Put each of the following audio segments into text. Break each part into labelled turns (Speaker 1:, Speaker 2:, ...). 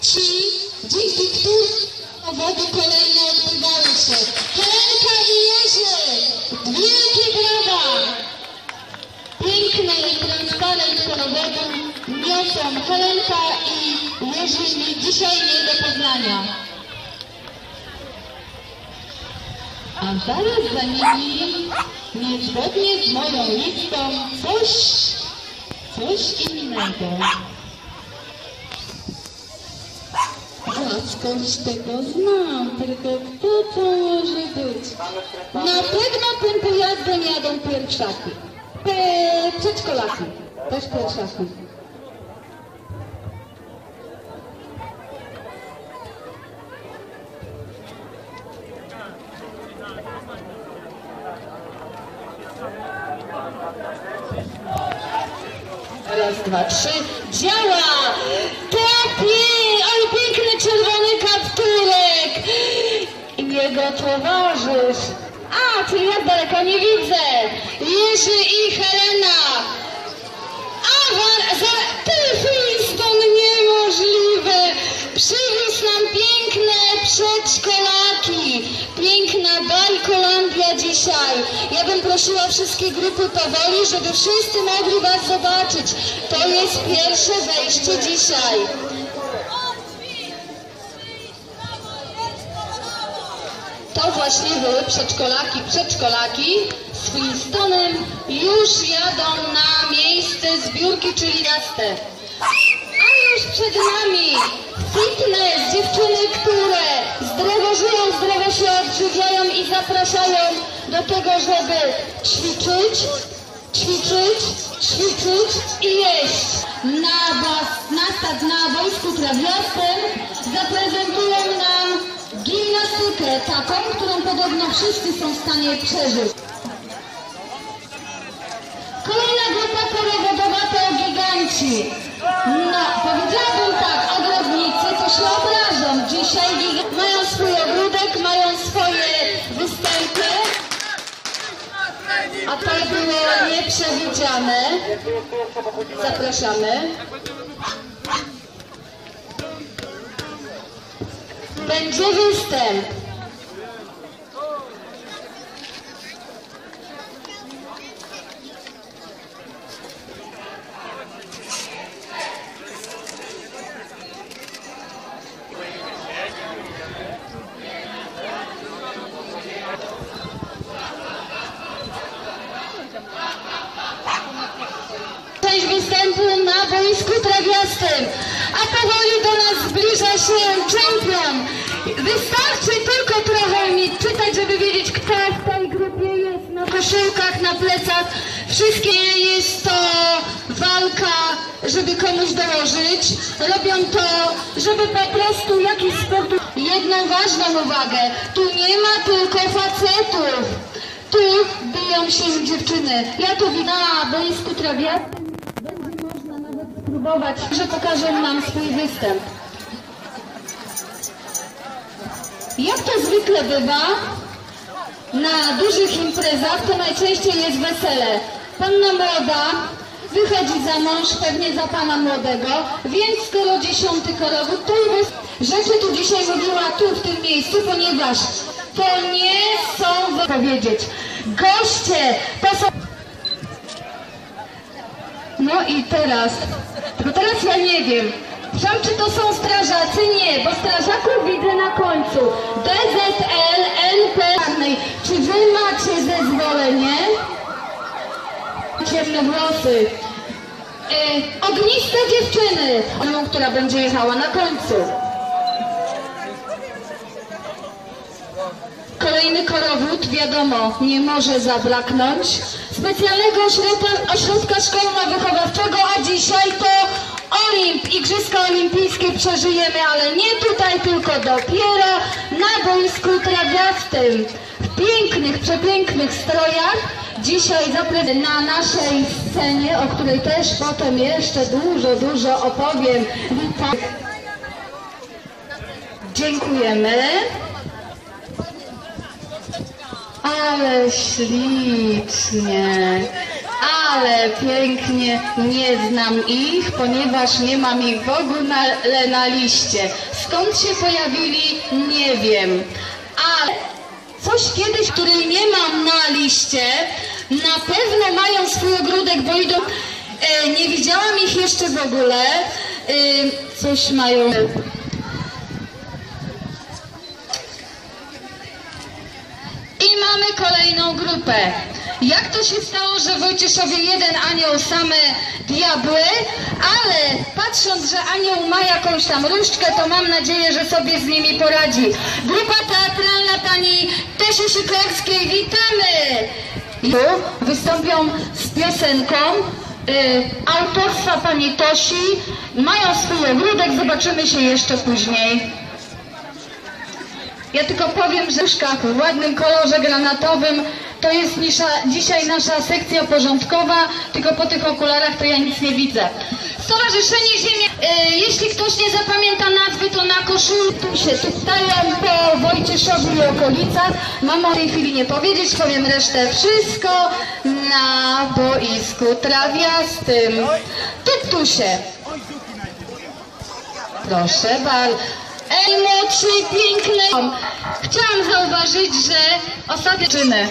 Speaker 1: Ci, dzięki którym powody kolejne odbywały się. Helenka i Jerzy! Wielkie brawa! Piękny transparent korowodu niosą Helenka i Jerzy dzisiaj nie do poznania. A zaraz za nimi, niezgodnie z moją listą, coś, coś innego. A skądś tego znam, tylko kto to może być? Na pewno tym pojazdem jadą pierwszaki. Pe- Przedszkolaki. Też pierwszaki. Raz, dwa, trzy. Działa! Topi! Ale piękny! I jego towarzysz. A, czyli ja z daleka nie widzę. Jerzy i Helena. Awar za Tyfliston niemożliwe. Przywiózł nam piękne przedszkolaki. Piękna Bajkolandia dzisiaj. Ja bym prosiła wszystkie grupy powoli, żeby wszyscy mogli Was zobaczyć. To jest pierwsze wejście dzisiaj. To właśnie były przedszkolaki. Przedszkolaki z Flintstonem już jadą na miejsce zbiórki, czyli miastę. A już przed nami fitness, dziewczyny, które zdrowo żyją, zdrowo się odżywiają i zapraszają do tego, żeby ćwiczyć, ćwiczyć, ćwiczyć i jeść. Na, bas, na na wojsku trawiastym zaprezentują taką, którą podobno wszyscy są w stanie przeżyć. Kolejna grupa korowodowa to giganci. No, powiedziałabym tak, ogrodnicy to się obrażą. Dzisiaj mają swój ogródek, mają swoje występy. A to było nieprzewidziane. Zapraszamy. Będzie występ. część występu na boisku trawiastym, a powoli do nas zbliża się czempion. Wystarczy tylko trochę umieć czytać, żeby wiedzieć, kto w tej grupie jest na koszulkach, na plecach. Wszystkie jest to walka, żeby komuś dołożyć. Robią to, żeby po prostu jakiś sport... Jedną ważną uwagę, tu nie ma tylko facetów. Tu biją się dziewczyny. Ja to widzę na boisku trawiastym. Spróbować, że pokażą nam swój występ. Jak to zwykle bywa, na dużych imprezach to najczęściej jest wesele. Panna młoda wychodzi za mąż, pewnie za pana młodego, więc skoro dziesiąty korowód, to i rzeczy tu dzisiaj mówiła tu w tym miejscu, ponieważ to nie są, powiedzieć, goście, to. No i teraz, tylko teraz ja nie wiem, Przepraszam, czy to są strażacy? Nie, bo strażaków widzę na końcu. DZL, NP. Czy wy macie zezwolenie? Ciemne włosy. E, ogniste dziewczyny, która będzie jechała na końcu. Kolejny korowód, wiadomo, nie może zabraknąć. Specjalnego ośrodka, ośrodka szkolno-wychowawczego, a dzisiaj to Olimp, Igrzyska Olimpijskie przeżyjemy, ale nie tutaj, tylko dopiero na boisku trawiastym. W pięknych, przepięknych strojach. Dzisiaj zaprezentujemy na naszej scenie, o której też potem jeszcze dużo, dużo opowiem. Witam. Dziękujemy. Ale ślicznie. ale pięknie nie znam ich, ponieważ nie mam ich w ogóle na liście. Skąd się pojawili, nie wiem. Ale coś kiedyś, której nie mam na liście, na pewno mają swój ogródek, bo idą... E, nie widziałam ich jeszcze w ogóle. E, coś mają... I mamy kolejną grupę. Jak to się stało, że Wojcieszowie jeden anioł, same diabły, ale patrząc, że anioł ma jakąś tam różdżkę, to mam nadzieję, że sobie z nimi poradzi. Grupa teatralna pani Tesie Szykerskiej, witamy! Tu wystąpią z piosenką y, autorstwa pani Tosi. Mają swój ogródek, zobaczymy się jeszcze później. Ja tylko powiem, że w szkach w ładnym kolorze granatowym to jest nisza, dzisiaj nasza sekcja porządkowa, tylko po tych okularach to ja nic nie widzę. Stowarzyszenie Ziemia, e, jeśli ktoś nie zapamięta nazwy, to na koszulku się stają po Wojcieszowi i okolicach. Mam o tej chwili nie powiedzieć, powiem resztę. Wszystko na boisku trawiastym. Tuptusie. Proszę bardzo. Ej, młodszy, piękny. Chciałam zauważyć, że ostatnie czyny.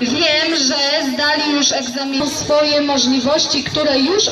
Speaker 1: Wiem, że zdali już egzamin swoje możliwości, które już